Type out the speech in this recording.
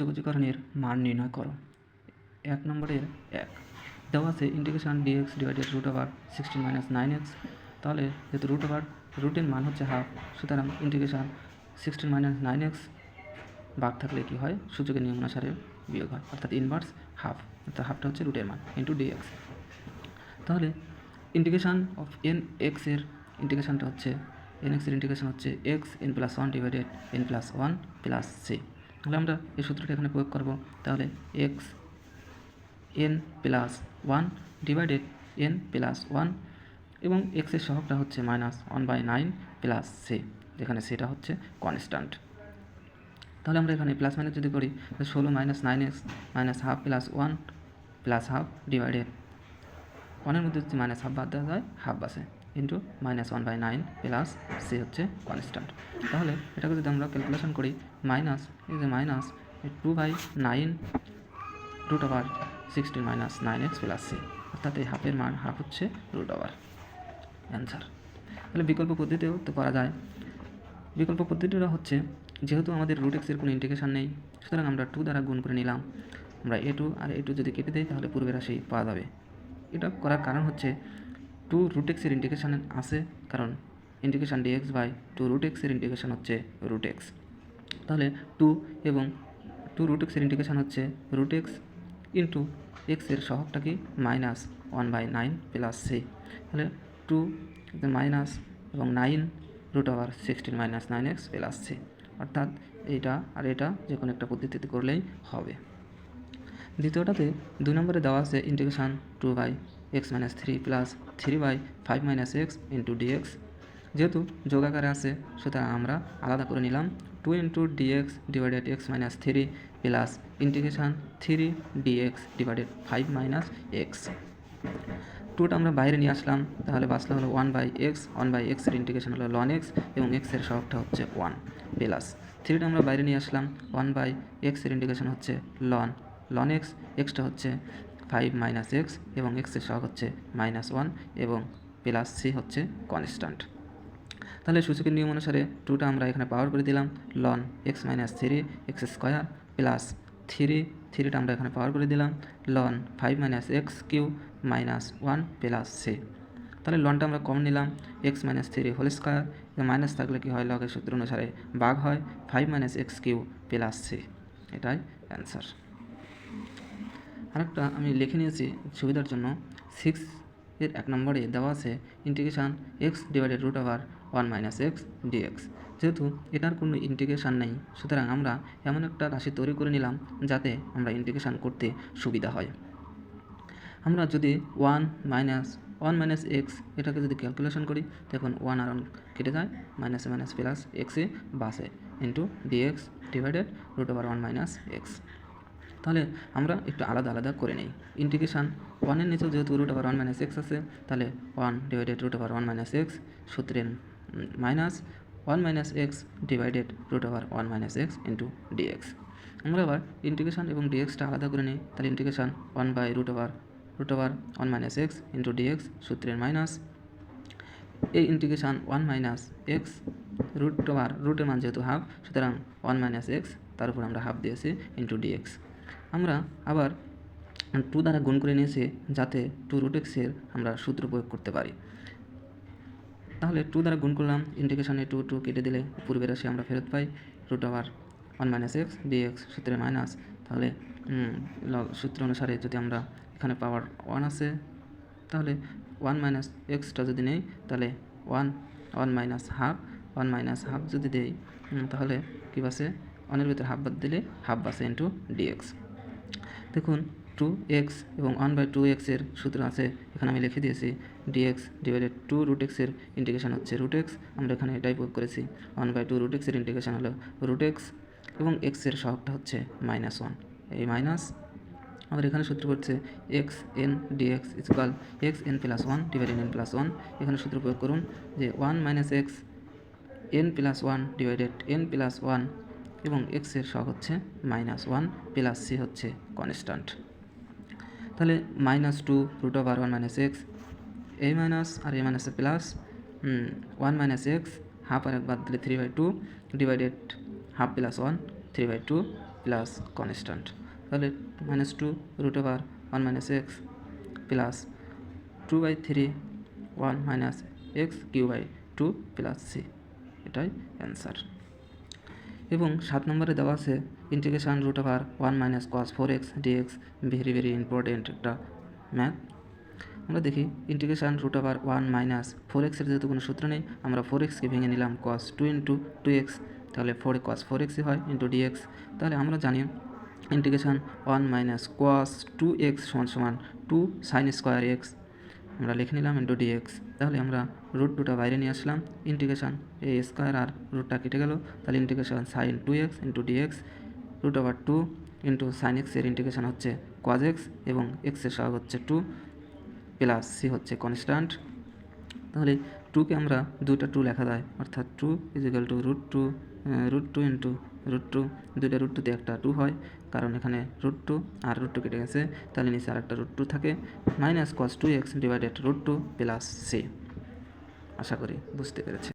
যোগাযোগকরণের মান নির্ণয় করো। এক নম্বরের এক। দেওয়া আছে integration DX divided root over sixteen minus nine X তাহলে যেহেতু রুট ওভার রুটের মান হচ্ছে হাফ সুতরাং integration sixteen minus nine X ভাগ থাকলে কী হয়? সূচকের নিয়ম অনুসারে বিয়োগ হয়, অর্থাৎ ইনভার্স হাফ অর্থাৎ হাফটা হচ্ছে রুটের মান ইন্টু ডিএক্স তাহলে ইন্টিগ্রেশন অফ এন এক্সের ইন্টিগ্রেশনটা হচ্ছে এন এক্সের ইন্টিগ্রেশন হচ্ছে X N plus one divided N plus one plus C তাহলে আমরা এই সূত্রটা এখানে প্রয়োগ করব। তাহলে X N plus one divided N plus one এবং এক্সের সহগটা হচ্ছে minus one by nine plus C যেখানে সেটা হচ্ছে কনস্ট্যান্ট তাহলে আমরা এখানে প্লাস মাইনাস যদি করি, তাহলে ষোলো minus nine x minus half plus one plus half divided ওয়ানের মধ্যে যদি মাইনাস হাফ বাদ দেওয়া যায় হাফ বাসে। Into minus one by nine plus c হচ্ছে কনস্ট্যান্ট তাহলে এটাকে যদি আমরা ক্যালকুলেশন করি মাইনাস এই যে minus two by nine root over sixteen minus nine x plus c অর্থাৎ এই হাফের মান হাফ হচ্ছে রুট ওভার অ্যান্সার তাহলে বিকল্প পদ্ধতিতেও তো করা যায়। বিকল্প পদ্ধতিটা হচ্ছে, যেহেতু আমাদের রুট এক্সের কোনো ইন্টিগ্রেশন নেই, সুতরাং আমরা টু দ্বারা গুণ করে নিলাম। আমরা এ টু আর এ টু যদি কেটে দিই, তাহলে পূর্বের রাশি পাওয়া যাবে। এটা করার কারণ হচ্ছে টু রুট এক্সের ইন্টিগ্রেশন আছে, কারণ integration dx by two root এক্সের ইন্টিগ্রেশন হচ্ছে রুট এক্স তাহলে টু এবং টু রুট এক্সের ইন্টিগ্রেশন হচ্ছে রুট এক্স ইন্টু এক্সের সহগটা কি? Minus one by nine plus c তাহলে টু মাইনাস এবং nine root over sixteen minus nine x plus c অর্থাৎ এইটা আর এটা যে কোনো একটা পদ্ধতিতে করলেই হবে। দ্বিতীয়টাতে দুই নম্বরে দেওয়া আছে integration two by x minus three plus three by five minus x into dx যেহেতু যোগাকারে আছে, সুতরাং আমরা আলাদা করে নিলাম two into dx divided x minus three plus integration three dx divided five minus x টুটা আমরা বাইরে নিয়ে আসলাম, তাহলে বাঁচলো হলো one by x one by এক্সের ইন্টিগ্রেশন হলো লন এক্স এবং এক্সের সহগটা হচ্ছে ওয়ান প্লাস থ্রিটা আমরা বাইরে নিয়ে আসলাম ওয়ান বাই এক্সের ইন্টিগ্রেশন হচ্ছে লন লন এক্স এক্সটা হচ্ছে ফাইভ মাইনাস এক্স এবং এক্সের সহগ হচ্ছে মাইনাস ওয়ান এবং প্লাস সি হচ্ছে কনস্ট্যান্ট। তাহলে সূচকের নিয়ম অনুসারে টুটা আমরা এখানে পাওয়ার করে দিলাম। Loan x minus three, x square plus three, থ্রিটা আমরা এখানে পাওয়ার করে দিলাম। Loan five minus x q minus one plus c. তাহলে লনটা আমরা কম নিলাম। X minus three whole square minus থাকলে কি হয়? লগের সূত্র অনুসারে বাঘ হয়। Five minus x q plus c. এটাই অ্যান্সার। আরেকটা আমি লিখে নিয়েছি সুবিধার জন্য। সিক্স এর এক নম্বরে দেওয়া আছে integration x divided root over one minus x dx যেহেতু এটার কোনো ইন্টিগ্রেশন নেই, সুতরাং আমরা এমন একটা রাশি তৈরি করে নিলাম যাতে আমরা ইন্টিগ্রেশন করতে সুবিধা হয়। আমরা যদি one minus one minus x এটাকে যদি ক্যালকুলেশন করি তখন ওয়ান আর ওয়ান কেটে যায় মাইনাস মাইনাস প্লাস এক্সে বাসে into dx divided root over one minus x তাহলে আমরা একটু আলাদা আলাদা করে নিই। ইন্টিগ্রেশন ওয়ানের নিচেও যেহেতু root over one minus x আছে, তাহলে one divided root over one minus x সূত্রের minus one minus x divided root over one minus x into dx আমরা আবার ইন্টিগ্রেশন এবং ডিএক্সটা আলাদা করে নিই, তাহলে integration one by root over root over one minus x into dx সূত্রের মাইনাস এই integration one minus x root over রুটের মান যেহেতু হাফ সুতরাং ওয়ান মাইনাস এক্স তার উপর আমরা হাফ দিয়েছি ইন্টু ডিএক্স আমরা আবার টু দ্বারা গুণ করে নিয়েছি যাতে টু রুট এক্সের আমরা সূত্র প্রয়োগ করতে পারি। তাহলে টু দ্বারা গুণ করলাম ইন্টিগ্রেশনে টু টু কেটে দিলে পূর্বের রাশি আমরা ফেরত পাই root over one minus x dx সূত্রে মাইনাস তাহলে সূত্র অনুসারে যদি আমরা এখানে পাওয়ার ওয়ান আছে, তাহলে ওয়ান মাইনাস এক্সটা যদি নেই, তাহলে one one minus half one minus half যদি দেই তাহলে কী বাসে? ওয়ানের ভিতরে হাফ বাদ দিলে হাফ বাসে ইন্টু ডিএক্স দেখুন টু এক্স এবং ওয়ান বাই টু এক্সের সূত্র আছে। এখানে আমি লিখে দিয়েছি ডিএক্স ডিভাইডেড টু রুট এক্সের ইন্টিগ্রেশন হচ্ছে রুট এক্স আমরা এখানে এটাই প্রয়োগ করেছি। ওয়ান বাই টু রুট এক্সের ইন্টিগ্রেশন হলো রুট এক্স এবং এক্সের সহগটা হচ্ছে মাইনাস ওয়ান এই মাইনাস আমাদের এখানে সূত্র পড়ছে x n dx equal x n plus one divided n plus one এখানে সূত্র প্রয়োগ করুন যে one minus x n plus one divided n plus one এবং এক্সের সহগ হচ্ছে মাইনাস ওয়ান প্লাস সি হচ্ছে কনস্ট্যান্ট তাহলে minus two root over one minus x এ মাইনাস আর এ minus plus one minus x half আর এক বাদ দিলে three by two divided half plus one three by two plus constant তাহলে minus two root over one minus x plus two by three one minus x q by two plus c এটাই answer এবং সাত নম্বরে দেওয়া আছে integration root over one minus cos four x dx very very important একটা math আমরা দেখি integration root over one minus four এক্সের যেহেতু কোনো সূত্র নেই, আমরা ফোর এক্সকে ভেঙে নিলাম cos two into two x তাহলে ফোর কস ফোর এক্সই হয় ইন্টু ডিএক্স তাহলে আমরা জানি integration one minus cos two x সমান সমান টু সাইন স্কোয়ার এক্স আমরা লিখে নিলাম ইন্টু ডিএক্স তাহলে আমরা রুট টুটা বাইরে নিয়ে আসলাম। ইন্টিগ্রেশন এ স্কোয়ার আর রুটটা কেটে গেল। তাহলে integration sine two x into dx root over two into sine এক্সের ইন্টিগ্রেশন হচ্ছে কজ এক্স এবং এক্সের সহগ হচ্ছে টু প্লাস সি হচ্ছে কনস্ট্যান্ট তাহলে টুকে আমরা দুটা টু লেখা যায়। অর্থাৎ two equal two root two root two into root two দুইটা রুট টুতে একটা টু হয়। কারণ এখানে রুট টু আর রুট টু কেটে গেছে, তাহলে নিচে আর একটা রুট টু থাকে। Minus cos two x divided root two plus c আশা করি বুঝতে পেরেছি